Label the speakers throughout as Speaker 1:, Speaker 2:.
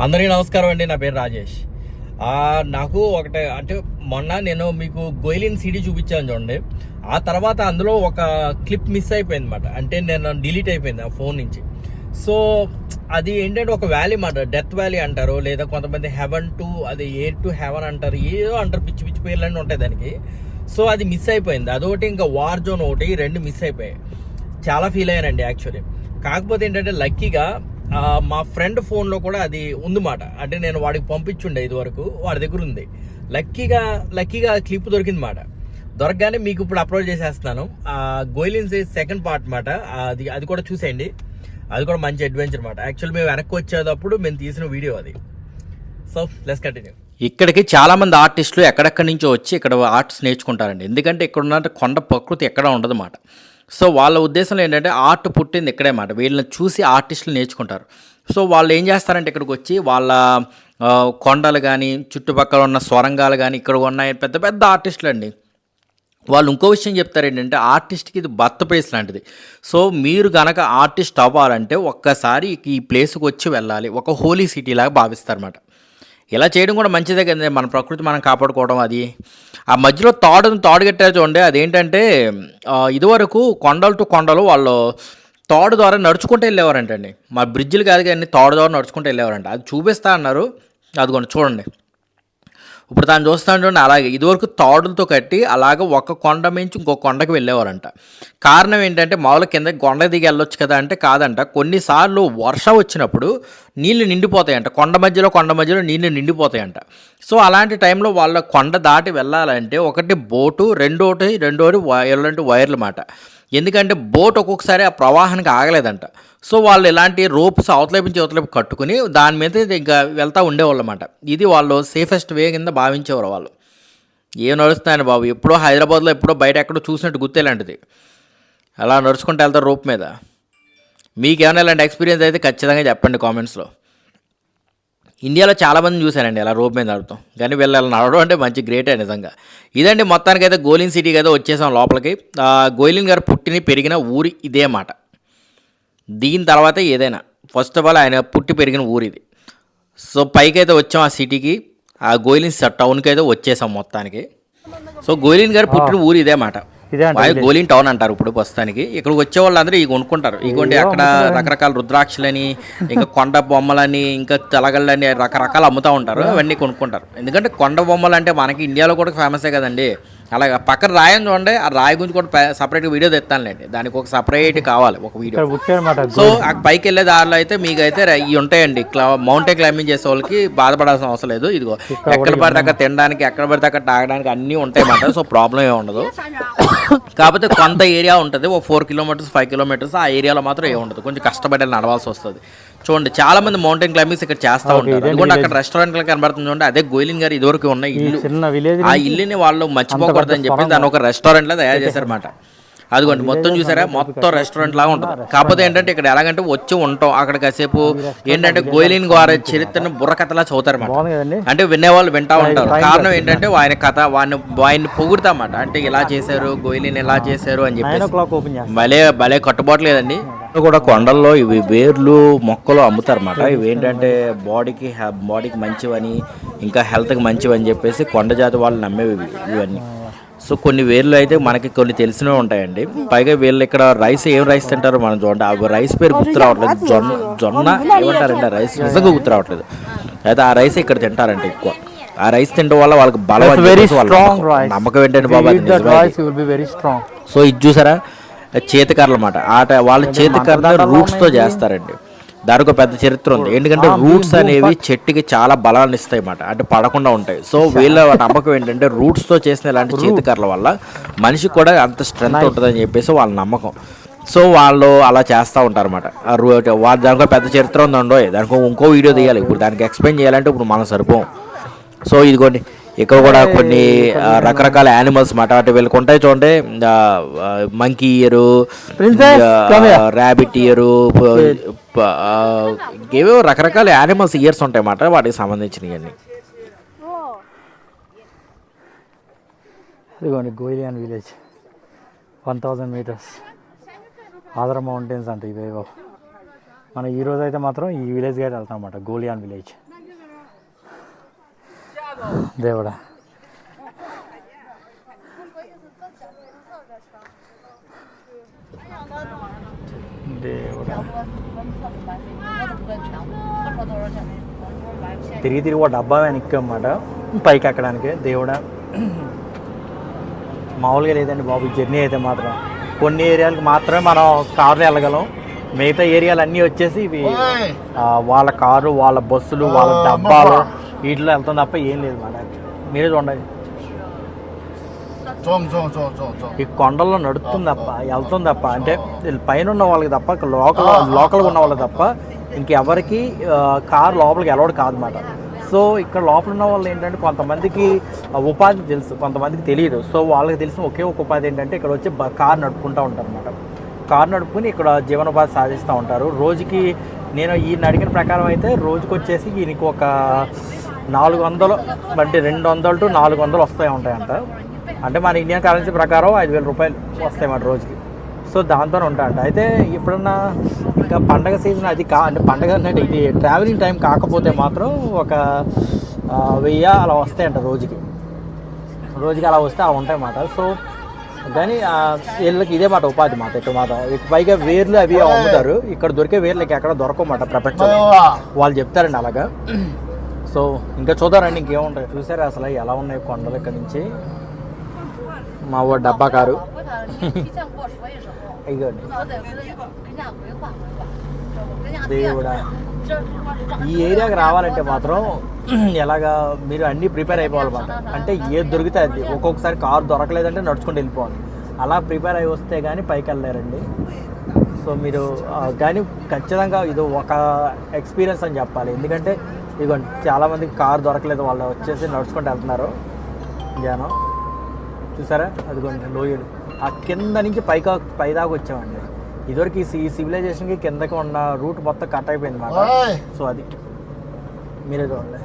Speaker 1: అందరికీ నమస్కారం అండి నా పేరు రాజేష్. నాకు ఒకటే అంటే మొన్న నేను మీకు గోయిలిన్ సిడీ చూపించాను చూడండి. ఆ తర్వాత అందులో ఒక క్లిప్ మిస్ అయిపోయింది అనమాట అంటే నేను డిలీట్ అయిపోయింది ఆ ఫోన్ నుంచి. సో అది ఏంటంటే ఒక వ్యాలీ మాట డెత్ వ్యాలీ అంటారు లేదా కొంతమంది హెవెన్ టు అది ఎయిర్ టు హెవెన్ అంటారు ఏదో అంటారు పిచ్చి పిచ్చి పేర్లన్నీ ఉంటాయి దానికి. సో అది మిస్ అయిపోయింది. అదొకటి ఇంకా వార్ జోన్ ఒకటి రెండు మిస్ అయిపోయాయి. చాలా ఫీల్ అయ్యానండి యాక్చువల్లీ. కాకపోతే ఏంటంటే లక్కీగా మా ఫ్రెండ్ ఫోన్లో కూడా అది ఉందన్నమాట అంటే నేను వాడికి పంపించుండే ఇది వరకు వాడి దగ్గర ఉంది. లక్కీగా లక్కీగా క్లిప్ దొరికింది మాట దొరకగానే మీకు ఇప్పుడు అప్లోడ్ చేసేస్తున్నాను. గోయిలిన్ సైజ్ సెకండ్ పార్ట్ మాట. అది అది కూడా చూసేయండి. అది కూడా మంచి అడ్వెంచర్ మాట. యాక్చువల్ మేము వెనక్కి వచ్చేటప్పుడు మేము తీసిన వీడియో అది. So let's continue. ఇక్కడికి చాలామంది ఆర్టిస్టులు ఎక్కడెక్కడి నుంచో వచ్చి ఇక్కడ ఆర్ట్స్ నేర్చుకుంటారండి. ఎందుకంటే ఇక్కడ ఉన్న కొండ ప్రకృతి ఎక్కడ ఉండదు మాట. సో వాళ్ళ ఉద్దేశంలో ఏంటంటే ఆర్ట్ పుట్టింది ఇక్కడే మాట వీళ్ళని చూసి ఆర్టిస్టులు నేర్చుకుంటారు. సో వాళ్ళు ఏం చేస్తారంటే ఇక్కడికి వచ్చి వాళ్ళ కొండలు కానీ చుట్టుపక్కల ఉన్న స్వరంగాలు కానీ ఇక్కడ ఉన్నాయి. పెద్ద పెద్ద ఆర్టిస్టులు అండి. వాళ్ళు ఇంకో విషయం చెప్తారు ఏంటంటే ఆర్టిస్ట్కి ఇది బర్త్ ప్లేస్ లాంటిది. సో మీరు గనక ఆర్టిస్ట్ అవ్వాలంటే ఒక్కసారి ఈ ప్లేస్కి వచ్చి వెళ్ళాలి. ఒక హోలీ సిటీ లాగా భావిస్తారన్నమాట. ఇలా చేయడం కూడా మంచిదే కదండి. మన ప్రకృతి మనం కాపాడుకోవడం అది. ఆ మధ్యలో తాడును తాడు కట్టారు చూడండి. అదేంటంటే ఇదివరకు కొండలు టు కొండలు వాళ్ళు తాడు ద్వారా నడుచుకుంటూ వెళ్ళేవారంటండి. మా బ్రిడ్జిలు కాదు కానీ తాడు ద్వారా నడుచుకుంటూ వెళ్ళేవారంట. అది చూపిస్తా అన్నారు. అదిగోండి చూడండి. ఇప్పుడు దాన్ని చూస్తాను అలాగే ఇదివరకు తాడులతో కట్టి అలాగ ఒక కొండ మించి ఇంకో కొండకి వెళ్ళేవారంట. కారణం ఏంటంటే మామూలు కింద కొండ దిగి వెళ్ళొచ్చు కదా అంటే కాదంట. కొన్నిసార్లు వర్షం వచ్చినప్పుడు నీళ్ళు నిండిపోతాయంట. కొండ మధ్యలో కొండ మధ్యలో నీళ్ళు నిండిపోతాయంట. సో అలాంటి టైంలో వాళ్ళ కొండ దాటి వెళ్ళాలంటే ఒకటి బోటు రెండోటి రెండోటి వైర్లంటే వైర్లు మాట. ఎందుకంటే బోట్ ఒక్కొక్కసారి ఆ ప్రవాహానికి ఆగలేదంట. సో వాళ్ళు ఇలాంటి రోప్స్ అవతలేపించి అవతలేపు కట్టుకుని దాని మీద ఇంకా వెళ్తూ ఉండేవాళ్ళు అన్నమాట ఇది వాళ్ళు సేఫెస్ట్ వే కింద భావించేవారు వాళ్ళు. ఏం నడుస్తున్నాయని బాబు? ఎప్పుడో హైదరాబాద్లో ఎప్పుడో బయట ఎక్కడో చూసినట్టు గుర్తేలాంటిది అలా నడుచుకుంటూ వెళ్తారు రోప్ మీద. మీకేమైనా ఇలాంటి ఎక్స్పీరియన్స్ అయితే ఖచ్చితంగా చెప్పండి కామెంట్స్లో. ఇండియాలో చాలామంది చూశానండి అలా రోడ్ మీద నడుపుతాం కానీ వీళ్ళు అలా నడవడం అంటే మంచి గ్రేటే నిజంగా. ఇదండి మొత్తానికైతే గోలిన్ సిటీకి అయితే వచ్చేసాం లోపలికి. ఆ, గోలిన్ గారు పుట్టిన పెరిగిన ఊరి ఇదే మాట. దీని తర్వాత ఏదైనా ఫస్ట్ ఆఫ్ ఆల్ ఆయన పుట్టి పెరిగిన ఊరు ఇది. సో పైకి అయితే వచ్చాం ఆ సిటీకి ఆ గోయిలిన్ టౌన్కి అయితే వచ్చేసాం మొత్తానికి. సో గోయిలిన్ గారు పుట్టిన ఊరు ఇదే మాట. గోలిన్ టౌన్ అంటారు ఇప్పుడు ప్రస్తుతానికి. ఇక్కడికి వచ్చే వాళ్ళందరూ ఇవి కొనుక్కుంటారు. ఇగోండి అక్కడ రకరకాల రుద్రాక్షలని ఇంకా కొండ బొమ్మలని ఇంకా తెలగళ్ళని రకరకాలు అమ్ముతూ ఉంటారు. అవన్నీ కొనుక్కుంటారు. ఎందుకంటే కొండ బొమ్మలు అంటే మనకి ఇండియాలో కూడా ఫేమసే కదండి. అలాగా పక్కన రాయని చూడండి ఆ రాయి గురించి కూడా సపరేట్ వీడియో తెస్తానులేండి దానికి ఒక సపరేట్ కావాలి ఒక వీడియో.
Speaker 2: ఇక్కడ
Speaker 1: సో ఆ పైకి వెళ్ళే దారిలో అయితే మీకు అయితే ఇవి ఉంటాయండి. మౌంటైన్ క్లైంబింగ్ చేసే వాళ్ళకి బాధపడాల్సిన అవసరం లేదు. ఇదిగో ఎక్కడ పడితే అక్కడ తినడానికి ఎక్కడ పడితే అక్కడ తాగడానికి అన్నీ ఉంటాయి అన్నమాట సో ప్రాబ్లం ఏమి ఉండదు. కాకపోతే కొంత ఏరియా ఉంటుంది. ఒక ఫోర్ కిలోమీటర్స్ ఫైవ్ కిలోమీటర్స్ ఆ ఏరియాలో మాత్రం ఏమి ఉండదు. కొంచెం కష్టపడి నడవాల్సి వస్తుంది. చూడండి చాలా మంది మౌంటైన్ క్లైంబింగ్స్ ఇక్కడ చేస్తూ ఉంటారు. అక్కడ రెస్టారెంట్ కనబడుతుంది చూడండి. అదే గోయిలిన్ గారు ఇదివరకు ఉన్న ఇల్లు. ఆ ఇల్లుని వాళ్ళు మర్చిపోకూడదని చెప్పి దాన్ని ఒక రెస్టారెంట్ లా తయారు చేశారన్నమాట. అదిగోండి మొత్తం చూసారా? మొత్తం రెస్టారెంట్ లాగా ఉంటుంది. కాకపోతే ఏంటంటే ఇక్కడ ఎలాగంటే వచ్చి ఉంటాం. అక్కడ కాసేపు ఏంటంటే గోయలిన్ గారి చరిత్రను బుర్రకథలా చదువుతారన్నమాట. అంటే వినేవాళ్ళు వింటా ఉంటారు. కారణం ఏంటంటే ఆయన కథ వాడిని ఆయన్ని పొగుడతామాట అంటే ఇలా చేశారు గోయలిన్ ఇలా చేశారు అని
Speaker 2: చేస్తాం
Speaker 1: భలే భలే కట్టుబాటు లేదండి. కూడా కొండల్లో ఇవి వేర్లు మొక్కలు అమ్ముతారన్నమాట. ఇవి ఏంటంటే బాడీకి బాడీకి మంచివని ఇంకా హెల్త్కి మంచివని చెప్పేసి కొండ జాతి వాళ్ళు నమ్మేవి ఇవి- ఇవన్నీ. సో కొన్ని వేర్లు అయితే మనకి కొన్ని తెలిసినవి ఉంటాయండి. పైగా వీళ్ళు ఇక్కడ రైస్ ఏం రైస్ తింటారో మనం చూడండి. ఆ రైస్ పేరు గుర్తు రావట్లేదు. జొన్న జొన్న ఏమంటారంటే ఆ రైస్ నిజంగా గుర్తు రావట్లేదు. అయితే ఆ రైస్ ఇక్కడ తింటారంటే ఎక్కువ. ఆ రైస్ తినడం వల్ల వాళ్ళకి బలం నమ్మకం. ఏంటంటే బాబా? సో ఇది చూసారా? చేతికర్రలు అన్నమాట. ఆట వాళ్ళ చేతికర్ర రూట్స్తో చేస్తారండి. దానికి పెద్ద చరిత్ర ఉంది. ఎందుకంటే రూట్స్ అనేవి చెట్టుకి చాలా బలాన్ని ఇస్తాయి అన్నమాట. అంటే పడకుండా ఉంటాయి. సో వీళ్ళ నమ్మకం ఏంటంటే రూట్స్తో చేసిన ఇలాంటి చేతికర్రల వల్ల మనిషికి కూడా అంత స్ట్రెంత్ ఉంటుందని చెప్పేసి వాళ్ళ నమ్మకం. సో వాళ్ళు అలా చేస్తూ ఉంటారు అనమాట వాళ్ళ దానికి పెద్ద చరిత్ర ఉందండో దానికి ఇంకో వీడియో తీయాలి. ఇప్పుడు దానికి ఎక్స్ప్లెయిన్ చేయాలంటే ఇప్పుడు మనం సరిపోం. సో ఇదిగోండి ఇక్కడ కూడా కొన్ని రకరకాల యానిమల్స్ మాట అంటే వీళ్ళకి ఉంటాయి చూడండి.
Speaker 2: Monkey ear.
Speaker 1: ర్యాబిట్ ఇయరు ఇంకేవో రకరకాల యానిమల్స్ ఇయర్స్ ఉంటాయి మాట వాటికి సంబంధించినవి
Speaker 2: ఇదిగోండి Guilin village. One thousand meters. ఆదర mountains అంటే ఇవేవో మనం ఈరోజు అయితే మాత్రం ఈ విలేజ్కి అయితే వెళ్తాం అన్నమాట గోలియాన్ విలేజ్. దేవుడా. దేవుడా. తిరిగి తిరిగి ఒక డబ్బా వెనక్కమాట పైకి ఎక్కడానికి. దేవుడా. మామూలుగా లేదండి బాబు జర్నీ అయితే మాత్రం. కొన్ని ఏరియాలకు మాత్రమే మనం కార్లు వెళ్ళగలం. మిగతా ఏరియాలు అన్నీ వచ్చేసి ఇవి వాళ్ళ కారు వాళ్ళ బస్సులు వాళ్ళ డబ్బాలు వీటిలో వెళ్తాం తప్ప ఏం లేదు మాట. మీరే చూడండి. ఈ కొండల్లో నడుస్తుంది తప్ప వెళ్తుంది తప్ప అంటే పైన ఉన్న వాళ్ళకి తప్ప లోకల్ లోకల్గా ఉన్న వాళ్ళకి తప్ప ఇంకెవరికి కార్ లోపలికి అలౌడ్ కాదన్నమాట. సో ఇక్కడ లోపల ఉన్న వాళ్ళు ఏంటంటే కొంతమందికి ఉపాధి తెలుసు కొంతమందికి తెలియదు. సో వాళ్ళకి తెలిసిన ఒకే ఒక ఉపాధి ఏంటంటే ఇక్కడ వచ్చి కార్ నడుపుకుంటూ ఉంటారు అనమాట కార్ నడుపుకుని ఇక్కడ జీవనోపాధి సాధిస్తూ ఉంటారు. రోజుకి నేను ఈయన అడిగిన ప్రకారం అయితే రోజుకి వచ్చేసి ఈయనకి ఒక నాలుగు వందలు అంటే రెండు వందలు టు నాలుగు వందలు వస్తాయి ఉంటాయంట. అంటే మన ఇండియన్ కరెన్సీ ప్రకారం ఐదు వేల రూపాయలు వస్తాయి మన రోజుకి. సో దాంతో ఉంటాడు అయితే ఎప్పుడన్నా ఇంకా పండగ సీజన్ అది కా అంటే పండగ అంటే ఇది ట్రావెలింగ్ టైం కాకపోతే మాత్రం ఒక వెయ్యి అలా వస్తాయంట రోజుకి. రోజుకి అలా వస్తే అలా ఉంటాయి మాట సో కానీ వీళ్ళకి ఇదే మాట ఉపాధి మాట ఇక్కడ మాట. పైగా వేర్లు అవి అమ్ముతారు. ఇక్కడ దొరికే వేర్లకి ఎక్కడ దొరకమాట
Speaker 3: ప్రపంచం
Speaker 2: వాళ్ళు చెప్తారండి అలాగా. సో ఇంకా చూద్దారండి ఇంకేముంటాయి. చూసారా అసలు ఎలా ఉన్నాయి కొండలు ఇక్కడ నుంచి? మా ఓ డబ్బా కారు. ఇదిగోండి. దేవుడా. ఈ ఏరియాకి రావాలంటే మాత్రం ఎలాగా మీరు అన్నీ ప్రిపేర్ అయిపోవాలన్నమాట అంటే ఏది దొరికితే అది. ఒక్కొక్కసారి కారు దొరకలేదంటే నడుచుకుంటూ వెళ్ళిపోవాలి. అలా ప్రిపేర్ అయి వస్తే కానీ పైకి వెళ్ళారండి సో మీరు కానీ ఖచ్చితంగా ఇది ఒక ఎక్స్పీరియన్స్ అని చెప్పాలి. ఎందుకంటే ఇదిగోండి చాలామందికి కారు దొరకలేదు. వాళ్ళు వచ్చేసి నడుచుకుంటూ వెళ్తున్నారు. జానం చూసారా? అదిగోండి లోయలు. ఆ కింద నుంచి పైకా పైదాకా వచ్చామండి. ఇదివరకు ఈ సివిలైజేషన్కి కిందకి ఉన్న రూట్ మొత్తం కట్ అయిపోయింది మాట
Speaker 3: 哎
Speaker 2: ，సో అది మీరే చూడండి.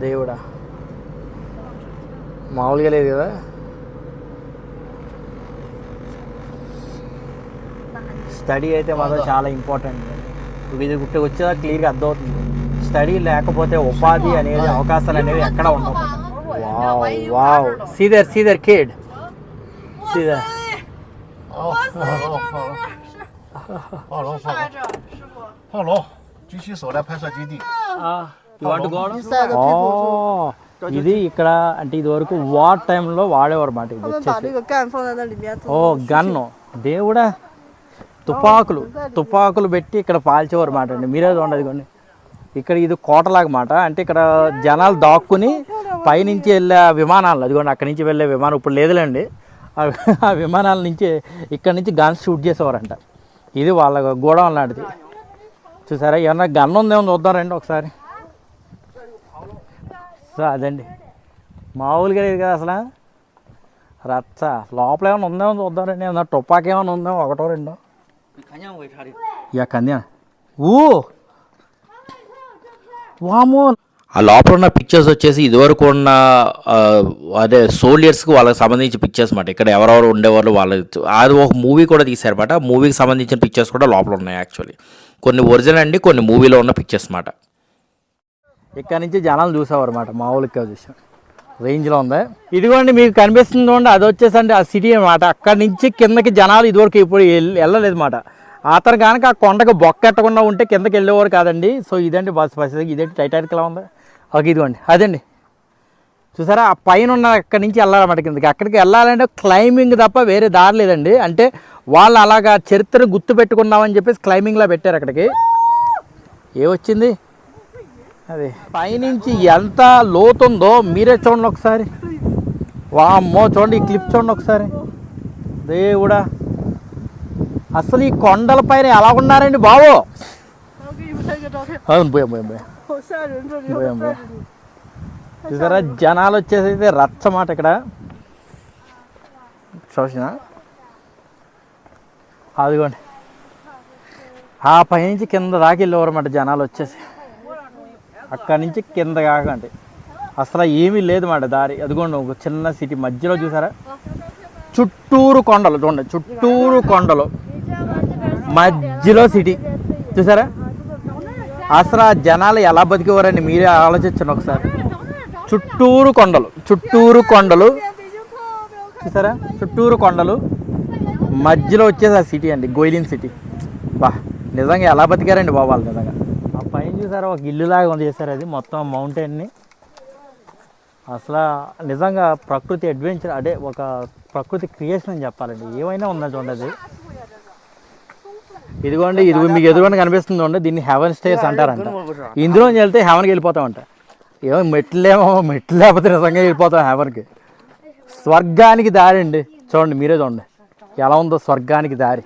Speaker 2: దేవుడా. మామూలుగా లేదు కదా? స్టడీ అయితే మాత్రం చాలా ఇంపార్టెంట్. ఇది గుట్టి వచ్చేదా క్లియర్గా అర్థమవుతుంది. స్టడీ లేకపోతే ఉపాధి అనేది అవకాశాలు అనేవి ఎక్కడ ఉండవు. వావ్ వావ్ సీదర్ సీదర్ కిడ్ సీదర్
Speaker 3: 好，放楼，放楼，放楼，放楼，放楼，举起手来拍摄基地。
Speaker 2: ఇది ఇక్కడ అంటే ఇది వరకు వార్ టైంలో వాడేవారు మాట ఇది
Speaker 4: 他们把
Speaker 2: వచ్చేసి
Speaker 4: 这个干放在那里面，
Speaker 2: ఓ గన్ను దేవుడా తుపాకులు తుపాకులు పెట్టి ఇక్కడ పాల్చేవారు మాట అండి మీరే చూడండి కొన్ని ఇక్కడ ఇది కోటలాగా మాట అంటే ఇక్కడ జనాలు దాక్కుని పైనుంచి వెళ్ళే విమానాలు అదిగోండి అక్కడి నుంచి వెళ్ళే విమానం ఇప్పుడు లేదులేండి. ఆ- విమానాల నుంచి ఇక్కడ నుంచి గన్స్ షూట్ చేసేవారంట. ఇది వాళ్ళ గోడౌన్ లాంటిది. చూసారా ఏమన్నా గన్ ఉందేమో చూద్దారండి ఒకసారి. సో అదండి. మామూలుగా లేదు కదా అసలు. రచ్చ. లోపల ఏమైనా ఉందేమో చూద్దారండి ఏమన్నా టుపాకి ఏమైనా ఉందేమో ఒకటో రెండో. యా కన్యా. ఊ! వామో!
Speaker 1: ఆ లోపల ఉన్న పిక్చర్స్ వచ్చేసి ఇదివరకు ఉన్న అదే సోల్జర్స్కి వాళ్ళకి సంబంధించిన పిక్చర్స్ మాట. ఇక్కడ ఎవరెవరు ఉండేవాళ్ళు వాళ్ళ అది ఒక మూవీ కూడా తీశారన్నమాట. మూవీకి సంబంధించిన పిక్చర్స్ కూడా లోపల ఉన్నాయి యాక్చువల్లీ కొన్ని ఒరిజినల్ అండి కొన్ని మూవీలో ఉన్న పిక్చర్స్ మాట.
Speaker 2: ఇక్కడ నుంచి జనాలు చూసేవారు అనమాట మామూలుగా చూసాం రేంజ్లో ఉంది. ఇదిగోండి మీకు కనిపిస్తుంది చూడండి అది వచ్చేసండి ఆ సిటీ అనమాట అక్కడి నుంచి కిందకి జనాలు ఇదివరకు ఇప్పుడు వెళ్ళలేదు అనమాట అతను కనుక ఆ కొండకు బొక్కెట్టకుండా ఉంటే కిందకి వెళ్ళేవారు కాదండి. సో ఇదండి బస్ బస్ ఇదేంటి టైటానిక్ ఎలా ఉంది? ఒక ఇదిగోండి. అదండి. చూసారా? ఆ పైన ఉన్న అక్కడి నుంచి వెళ్ళాలన్నమాట కిందకి. అక్కడికి వెళ్ళాలంటే క్లైంబింగ్ తప్ప వేరే దారి లేదండి. అంటే వాళ్ళు అలాగా చరిత్రను గుర్తు పెట్టుకుందామని చెప్పేసి క్లైంబింగ్లో పెట్టారు అక్కడికి. ఏమొచ్చింది అదే. పైనుంచి ఎంత లోతుందో మీరే చూడండి ఒకసారి. వామ్మో చూడండి ఈ క్లిప్ చూడండి ఒకసారి. దేవుడా. అసలు ఈ కొండల పైన ఎలా ఉన్నారండి బాబు?
Speaker 4: 拍个照片，
Speaker 2: అవును పోయాం పోయాం పోయాం
Speaker 4: 好吓人，这里
Speaker 2: పోయాం
Speaker 4: 好
Speaker 2: పోయాం
Speaker 4: 吓人。
Speaker 2: చూసారా జనాలు వచ్చేసి అయితే రచ్చమాట ఇక్కడ చూసిన అదిగోండి ఆ పైనుంచి కింద దాకా వెళ్ళేవారన్నమాట జనాలు వచ్చేసి అక్కడి నుంచి కింద కాకండి అసలు ఏమీ లేదు మాట దారి అదిగోండి ఒక చిన్న సిటీ మధ్యలో చూసారా చుట్టూరు కొండలు చూడండి చుట్టూరు కొండలు మధ్యలో సిటీ చూసారా అసలు ఆ జనాలు ఎలా బతికేవారని మీరే ఆలోచించండి ఒకసారి. చుట్టూరు కొండలు చుట్టూరు కొండలు. చూసారా? చుట్టూరు కొండలు. మధ్యలో వచ్చేసి ఆ సిటీ అండి గోయిలిన్ సిటీ. బా నిజంగా ఎలా బతికారండి బాబు వాళ్ళు నిజంగా. ఆ పైన చూసారా ఒక ఇల్లు లాగా ఉంది చేశారు అది మొత్తం మౌంటైన్ని అసలు నిజంగా ప్రకృతి అడ్వెంచర్ అదే ఒక ప్రకృతి క్రియేషన్ అని చెప్పాలండి. ఏమైనా ఉందని చూడండి అది. ఇదిగోండి ఇది మీకు ఎదురుగా కనిపిస్తుంది చూడండి దీన్ని హెవెన్ స్టేస్ అంటారంట ఇందులో వెళ్తే హెవెన్కి వెళ్ళిపోతామంట ఏమో మెట్లేమో మెట్లు లేకపోతే నిజంగా వెళ్ళిపోతాం హెవెన్కి స్వర్గానికి దారి అండి చూడండి మీరే చూడండి ఎలా ఉందో స్వర్గానికి దారి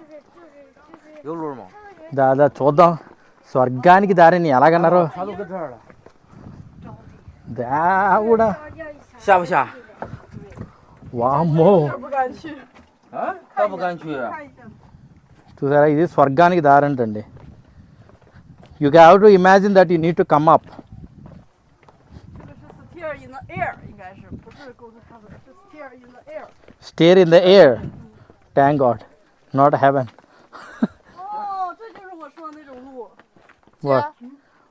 Speaker 2: దాదా చూద్దాం స్వర్గానికి దారిని ఎలాగన్నారు దేవుడా
Speaker 5: 下不下？
Speaker 2: వామ్మో
Speaker 4: 不敢去。
Speaker 5: 啊，他不敢去。
Speaker 2: చూసారా ఇది స్వర్గానికి దారి అంటండి you have to imagine that you need to come up
Speaker 4: 这个是 steer in the air，应该是不是 go to heaven，是 steer in the air。
Speaker 2: steer in the air thank God not heaven
Speaker 4: 哦，这就是我说的那种路。
Speaker 2: 哇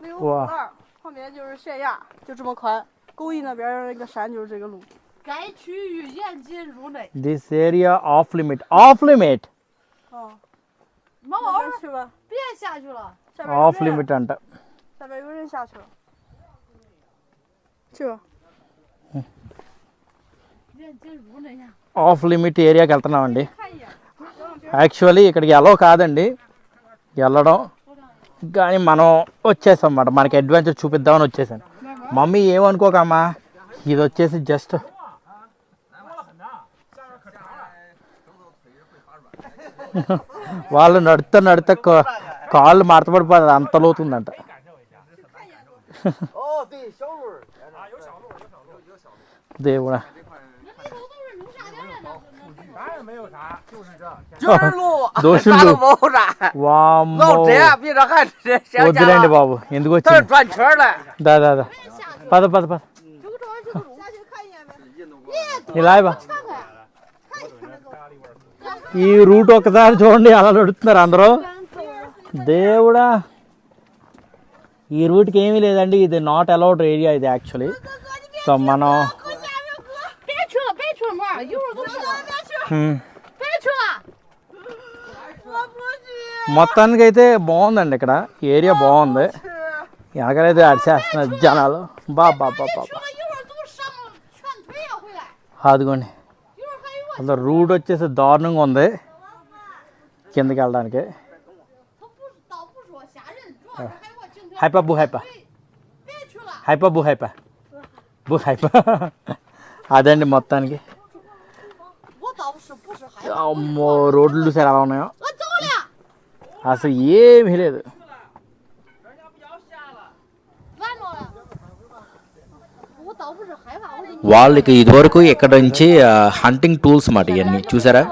Speaker 4: 那个
Speaker 2: 哇
Speaker 4: 虎那儿后面就是悬崖，就这么宽。沟一那边儿那个山就是这个路。
Speaker 6: 该区域严禁入内。
Speaker 2: this area off limit off limit
Speaker 4: 哦，
Speaker 6: 毛
Speaker 4: 那
Speaker 6: 毛
Speaker 4: 边去吧，
Speaker 6: 别下去了，
Speaker 4: 下边有
Speaker 2: of
Speaker 4: 人，
Speaker 2: limit అంట
Speaker 4: 下边有人下去了。去吧。
Speaker 6: 严禁入内呀。
Speaker 2: of limit ఏరియాకి వెళ్తున్నామండి
Speaker 4: 看一眼。
Speaker 2: actually ఇక్కడికి ఎలా కాదండి వెళ్ళడం కానీ మనం వచ్చేసాం అన్నమాట మనకి అడ్వెంచర్ చూపిద్దామని వచ్చేసాను మమ్మీ ఏమనుకోకమ్మా ఇది వచ్చేసి జస్ట్ వాళ్ళు నడుత నడితే కాళ్ళు మడతపడిపోతుంది అంత లోతుందంట. దేవుడా. వద్దులేండి బాబు. ఎందుకు వచ్చింది? దాదా పద పద పద. ఇలా బా ఈ రూట్ ఒకసారి చూడండి అలా నడుతున్నారు అందరూ. దేవుడా. ఈ రూట్కి ఏమీ లేదండి ఇది నాట్ అలౌడ్ ఏరియా ఇది యాక్చువల్లీ సో మనం
Speaker 6: hmm.
Speaker 2: మొత్తానికి అయితే బాగుందండి ఇక్కడ. ఏరియా బాగుంది. వెనకలైతే అడిచేస్తున్నారు జనాలు.
Speaker 6: బాబా బాబా బాబా
Speaker 2: అదిగోండి అసలు రూడ్ వచ్చేసి దారుణంగా ఉంది. కిందకి వెళ్ళడానికి. హైపా బు హైపా హైపా బు హైపా బు హైపా అదండి మొత్తానికి. అమ్మో రోడ్లు చూసారు అలా ఉన్నాయో? అసలు ఏమీ లేదు.
Speaker 1: వాళ్ళకి ఇదివరకు ఇక్కడ నుంచి హంటింగ్ టూల్స్ మాట ఇవన్నీ చూసారా?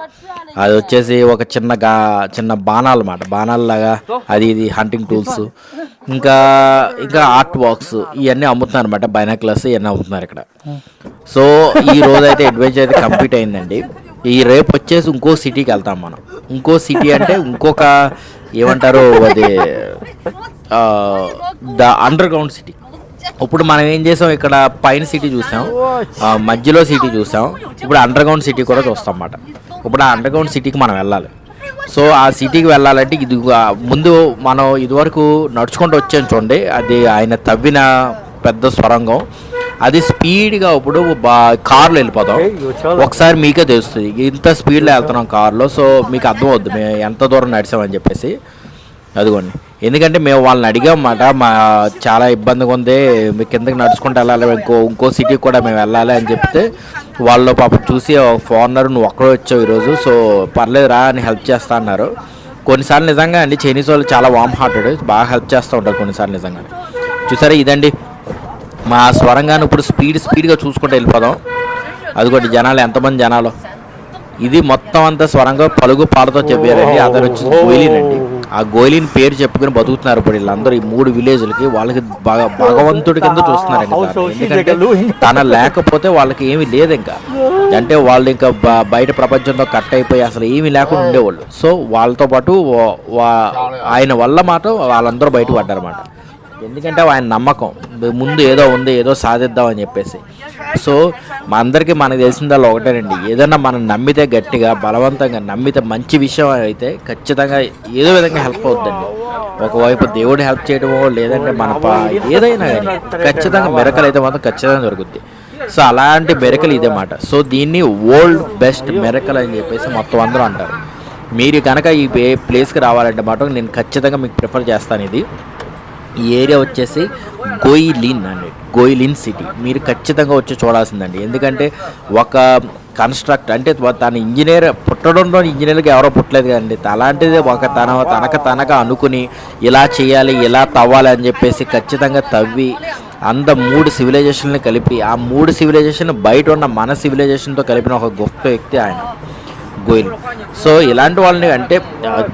Speaker 1: అది వచ్చేసి ఒక చిన్న గా చిన్న బాణాలు అన్నమాట. బాణాలలాగా అది ఇది హంటింగ్ టూల్స్ ఇంకా ఇంకా ఆర్ట్ బాక్స్ ఇవన్నీ అమ్ముతున్నారు అనమాట బైనాక్లస్ ఇవన్నీ అమ్ముతున్నారు ఇక్కడ. సో ఈ రోజు అయితే అడ్వెంచర్ అయితే కంప్లీట్ అయిందండి. ఈ రేపు వచ్చేసి ఇంకో సిటీకి వెళ్తాం మనం. ఇంకో సిటీ అంటే ఇంకొక ఏమంటారు అది ద అండర్ గ్రౌండ్ సిటీ ఇప్పుడు మనం ఏం చేసాం? ఇక్కడ పైన సిటీ చూసాం. ఆ, మధ్యలో సిటీ చూసాం. ఇప్పుడు అండర్ గ్రౌండ్ సిటీ కూడా చూస్తాం అన్నమాట ఇప్పుడు ఆ అండర్ గ్రౌండ్ సిటీకి మనం వెళ్ళాలి. సో ఆ సిటీకి వెళ్ళాలంటే ఇది ముందు మనం ఇదివరకు నడుచుకుంటూ వచ్చాం చూడండి. అది ఆయన తవ్విన పెద్ద సొరంగం. అది స్పీడ్గా ఇప్పుడు బా కార్లో వెళ్ళిపోతాం. ఒకసారి మీకే తెలుస్తుంది. ఇంత స్పీడ్లో వెళ్తున్నాం కార్లో. సో మీకు అర్థం అవుద్ది మేము ఎంత దూరం నడిచామని చెప్పేసి. అదిగోండి. ఎందుకంటే మేము వాళ్ళని అడిగామన్నమాట. మా చాలా ఇబ్బందిగా ఉంది మీ కిందకి నడుచుకుంటూ వెళ్ళాలి. ఇంకో ఇంకో సిటీకి కూడా మేము వెళ్ళాలి అని చెప్తే వాళ్ళు పాపం చూసి ఫారినర్ నువ్వు ఒక్కడే వచ్చావు ఈరోజు సో పర్లేదు రా అని హెల్ప్ చేస్తా అన్నారు. కొన్నిసార్లు నిజంగా అండి చైనీస్ వాళ్ళు చాలా వామ్ హార్టెడ్ బాగా హెల్ప్ చేస్తూ ఉంటారు కొన్నిసార్లు నిజంగా. చూసారా ఇదండి. మా స్వరంగాన్ని ఇప్పుడు స్పీడ్ స్పీడ్గా చూసుకుంటూ వెళ్ళిపోదాం. అదిగోండి జనాలు ఎంతమంది జనాలు. ఇది మొత్తం అంతా స్వరంగా పలుగు పాలతో చెప్పారండి. అతను వచ్చి గోయిలీనండి ఆ గోయిలీని పేరు చెప్పుకుని బతుకుతున్నారు ఇప్పుడు వీళ్ళందరూ ఈ మూడు విలేజ్లకి వాళ్ళకి భగ- భగవంతుడి కింద చూస్తున్నారండి. ఎందుకంటే తన లేకపోతే వాళ్ళకి ఏమీ లేదు ఇంకా. అంటే వాళ్ళు ఇంకా బయట ప్రపంచంతో కట్ అయిపోయి అసలు ఏమీ లేకుండా ఉండేవాళ్ళు. సో వాళ్ళతో పాటు ఆయన వల్ల మాట వాళ్ళందరూ బయటపడ్డారన్నమాట. ఎందుకంటే ఆయన నమ్మకం. ముందు ఏదో ఉంది ఏదో సాధిద్దాం అని చెప్పేసి. సో మా అందరికీ మనకు తెలిసిందల్లా ఒకటేనండి ఏదైనా మనం నమ్మితే గట్టిగా బలవంతంగా నమ్మితే మంచి విషయం అయితే ఖచ్చితంగా ఏదో విధంగా హెల్ప్ అవుతుందండి ఒకవైపు దేవుడు హెల్ప్ చేయడమో లేదంటే మన పా ఏదైనా కానీ ఖచ్చితంగా మెరకలు అయితే మాత్రం ఖచ్చితంగా దొరుకుద్ది సో అలాంటి మెరకలు ఇదే మాట. సో దీన్ని వరల్డ్ బెస్ట్ మెరకల్ అని చెప్పేసి మొత్తం అందరూ అంటారు. మీరు కనుక ఈ ప్లేస్కి రావాలంటే మాట నేను ఖచ్చితంగా మీకు ప్రిఫర్ చేస్తాను ఇది. ఈ ఏరియా వచ్చేసి గోయిలిన్ అండి. Guilin city. మీరు ఖచ్చితంగా వచ్చి చూడాల్సిందండి. ఎందుకంటే ఒక కన్స్ట్రక్ట్ అంటే తన ఇంజనీర్ పుట్టడంలో ఇంజనీర్కి ఎవరో పుట్టలేదు కదండి. అలాంటిది ఒక తన తనక తనక అనుకుని ఇలా చేయాలి ఇలా తవ్వాలి అని చెప్పేసి ఖచ్చితంగా తవ్వి అంత మూడు సివిలైజేషన్లు కలిపి ఆ మూడు సివిలైజేషన్ బయట ఉన్న మన సివిలైజేషన్తో కలిపిన ఒక గొప్ప వ్యక్తి ఆయన. గోయిల్ సో ఇలాంటి వాళ్ళని అంటే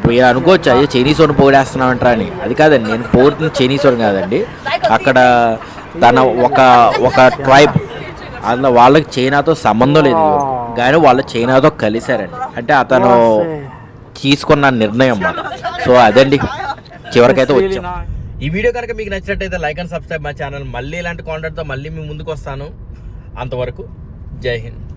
Speaker 1: మీరు అనుకోవచ్చు అయ్యే చైనీస్ వాడిని పొగిడేస్తున్నామంటారా అని. అది కాదండి నేను పోగొట్టిన చైనీస్ వాడిని కాదండి. అక్కడ తన ఒక ఒక ట్రైబ్ అందులో వాళ్ళకి చైనాతో సంబంధం లేదు. కానీ వాళ్ళు చైనాతో కలిశారండి. అంటే అతను తీసుకున్న నిర్ణయం అన్నమాట. సో అదండి. చివరికైతే వచ్చాం.
Speaker 7: ఈ వీడియో కనుక మీకు నచ్చినట్టయితే లైక్ అండ్ సబ్స్క్రైబ్ మా ఛానల్. మళ్ళీ ఇలాంటి కాంటెంట్తో మళ్ళీ మీ ముందుకు వస్తాను. అంతవరకు జై హింద్.